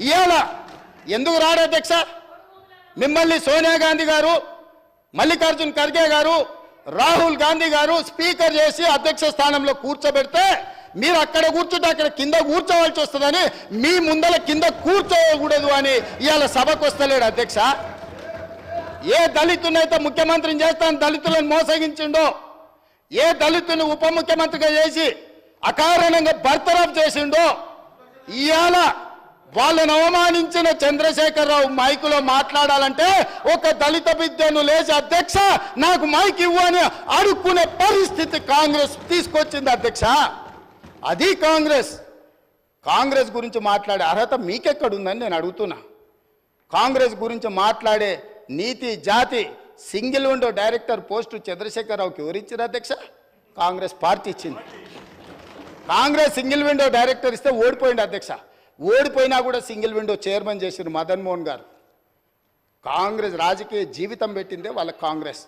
ఇవాళ ఎందుకు రాడు అధ్యక్ష? మిమ్మల్ని సోనియా గాంధీ గారు మల్లికార్జున్ ఖర్గే గారు రాహుల్ గాంధీ గారు స్పీకర్ చేసి అధ్యక్ష స్థానంలో కూర్చోబెడితే మీరు అక్కడ కూర్చుంటే అక్కడ కింద కూర్చోవాల్సి వస్తుందని మీ ముందల కింద కూర్చోకూడదు అని ఇవాళ సభకు వస్తలేడు అధ్యక్ష. ఏ దళితునైతే ముఖ్యమంత్రిని చేస్తాను దళితులను మోసగించిండో ఏ దళితుని ఉప ముఖ్యమంత్రిగా చేసి అకారణంగా బర్తరఫ్ చేసిండో ఇవాళ వాళ్ళని అవమానించిన చంద్రశేఖరరావు మైకులో మాట్లాడాలంటే ఒక దళిత విద్యను లేచి అధ్యక్ష నాకు మైక్ ఇవ్వు అని అడుక్కునే పరిస్థితి కాంగ్రెస్ తీసుకొచ్చింది అధ్యక్ష. అది కాంగ్రెస్. కాంగ్రెస్ గురించి మాట్లాడే అర్హత మీకెక్కడుందని నేను అడుగుతున్నా. కాంగ్రెస్ గురించి మాట్లాడే నీతి జాతి సింగిల్ విండో డైరెక్టర్ పోస్టు చంద్రశేఖరరావుకి ఎవరిచ్చారు అధ్యక్ష? కాంగ్రెస్ పార్టీ ఇచ్చింది. కాంగ్రెస్ సింగిల్ విండో డైరెక్టర్ ఇస్తే ఓడిపోయింది అధ్యక్ష. ఓడిపోయినా కూడా సింగిల్ విండో చైర్మన్ చేసిన మదన్ మోహన్ గారు. కాంగ్రెస్ రాజకీయ జీవితం పెట్టిందే వాళ్ళ కాంగ్రెస్.